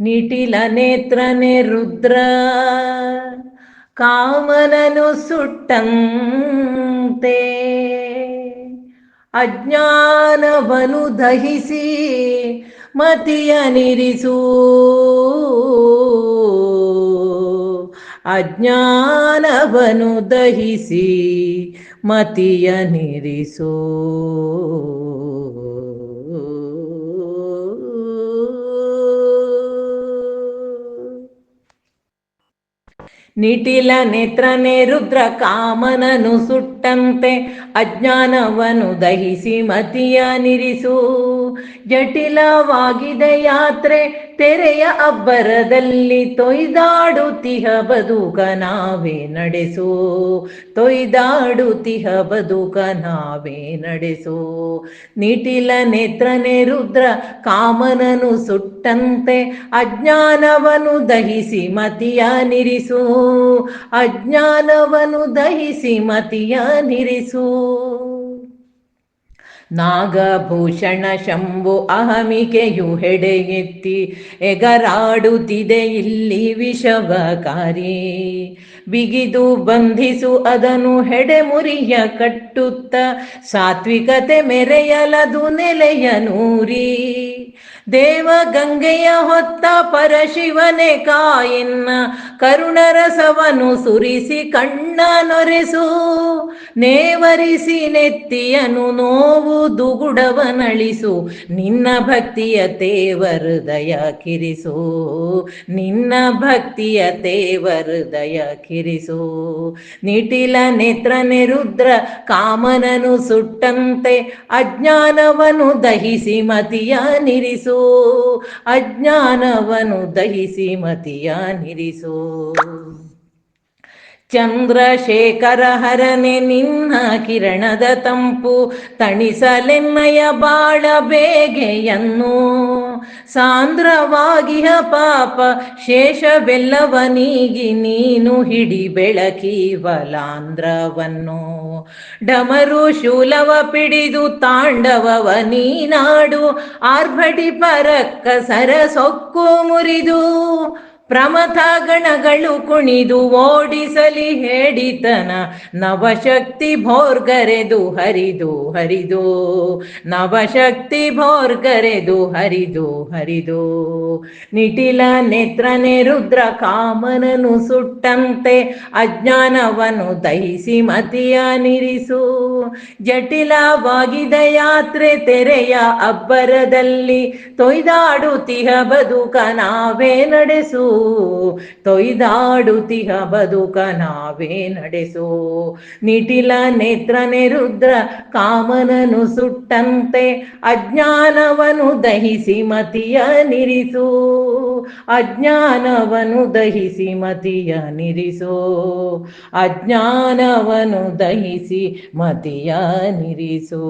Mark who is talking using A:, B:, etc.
A: ನಿಟಿಲ ನೇತ್ರನೆ ರುದ್ರ ಕಾಮನನು ಸುಟ್ಟಂತೆ. ಅಜ್ಞಾನವನು ದಹಿಸಿ ಮತಿಯ ನಿರಿಸು. ಅಜ್ಞಾನವನು ದಹಿಸಿ ಮತಿಯ ನಿರಿಸೋ. ನಿಟಿಲ ನೇತ್ರನೆ ರುದ್ರ ಕಾಮನನು ಸುಟ್ಟಂತೆ ಅಜ್ಞಾನವನು ದಹಿಸಿ ಮತಿಯ ನಿರಿಸು. ಜಟಿಲವಾಗಿದೆ ಯಾತ್ರೆ ತೆರೆಯ ಅಬ್ಬರದಲ್ಲಿ ತೊಯ್ದಾಡುತ್ತಿಹ ಬದುಕ ನಾವೇ ನಡೆಸೋ. ತೊಯ್ದಾಡುತ್ತಿಹ ಬದುಕ ನಾವೇ ನಡೆಸು. ನಿಟಿಲ ನೇತ್ರನೆ ರುದ್ರ ಕಾಮನನು ಸುಟ್ಟಂತೆ ಅಜ್ಞಾನವನು ದಹಿಸಿ ಮತಿಯ ನಿರಿಸು. ಅಜ್ಞಾನವನು ದಹಿಸಿ ಮತಿಯ ನಿರಿಸು. ನಾಗಭೂಷಣ ಶಂಭು ಅಹಮಿಕೆಯು ಹೆಡೆ ಎತ್ತಿ ಎಗರಾಡುತ್ತಿದೆ ಇಲ್ಲಿ ವಿಷವಕಾರಿ. ಬಿಗಿದು ಬಂಧಿಸು ಅದನು ಹೆಡೆ ಮುರಿಯ ಕಟ್ಟುತ್ತ, ಸಾತ್ವಿಕತೆ ಮೆರೆಯಲದು ನೆಲೆಯ ನೂರಿ. ದೇವ ಗಂಗೆಯ ಹೊತ್ತ ಪರಶಿವನೆ ಕಾಯಿನ್ನ ಕರುಣರಸವನು ಸುರಿಸಿ ಕಣ್ಣ ನೊರೆಸು. ನೇವರಿಸಿ ನೆತ್ತಿಯನು ನೋವು ದುಗುಡವನಳಿಸು. ನಿನ್ನ ಭಕ್ತಿಯ ತೇವರುದಯ ಕಿರಿಸು. ನಿನ್ನ ಭಕ್ತಿಯ ತೇವರುದಯ ಕಿರಿಸು. ನಿಟಿಲ ನೇತ್ರ ನಿರುದ್ರ ಕಾಮನನು ಸುಟ್ಟಂತೆ ಅಜ್ಞಾನವನು ದಹಿಸಿ ಮತಿಯ ನಿರಿಸು. ಅಜ್ಞಾನವನು ದಹಿಸಿ ಮತಿಯ ನಿರಿಸು ಚಂದ್ರಶೇಖರ ಹರನೆ ನಿನ್ನ ಕಿರಣದ ತಂಪು ತಣಿಸಲೆನ್ನಯ ಬಾಳ ಬೇಗೆಯನ್ನು. ಸಾಂದ್ರವಾಗಿಯ ಪಾಪ ಶೇಷವೆಲ್ಲವನೀಗಿ ನೀನು ಹಿಡಿ ಬೆಳಕಿ ಬಲಾಂಧ್ರವನ್ನು ಡಮರು ಶೂಲವ ಪಿಡಿದು ತಾಂಡವವ ನೀನಾಡು ಆರ್ಭಟಿ ಪರಕ್ಕ ಸರ ಸೊಕ್ಕು ಮುರಿದು. ಪ್ರಮಥ ಗಣಗಳು ಕುಣಿದು ಓಡಿಸಲಿ ಹೇಳಿತನ ನವಶಕ್ತಿ ಭೋರ್ಗರೆದು ಹರಿದು ಹರಿದು, ನವಶಕ್ತಿ ಭೋರ್ಗರೆದು ಹರಿದು ಹರಿದು. ನಿಟಿಲ ನೇತ್ರನೆ ರುದ್ರ ಕಾಮನನು ಸುಟ್ಟಂತೆ ಅಜ್ಞಾನವನ್ನು ದಹಿಸಿ ಮತಿಯ ನಿರಿಸು. ಜಟಿಲವಾಗಿದ ಯಾತ್ರೆ ತೆರೆಯ ಅಬ್ಬರದಲ್ಲಿ ತೊಯ್ದಾಡುತ್ತಿಹ ಬದುಕ ನಾವೇ ನಡೆಸು. ತೊಯ್ದಾಡುತ್ತಿಹ ಬದುಕ ನಾವೇ ನಡೆಸೋ. ನಿಟಿಲ ನೇತ್ರ ನಿರುದ್ರ ಕಾಮನನು ಸುಟ್ಟಂತೆ ಅಜ್ಞಾನವನು ದಹಿಸಿ ಮತಿಯ ನಿರಿಸು. ಅಜ್ಞಾನವನು ದಹಿಸಿ ಮತಿಯ ನಿರಿಸೋ. ಅಜ್ಞಾನವನು ದಹಿಸಿ ಮತಿಯ ನಿರಿಸೋ.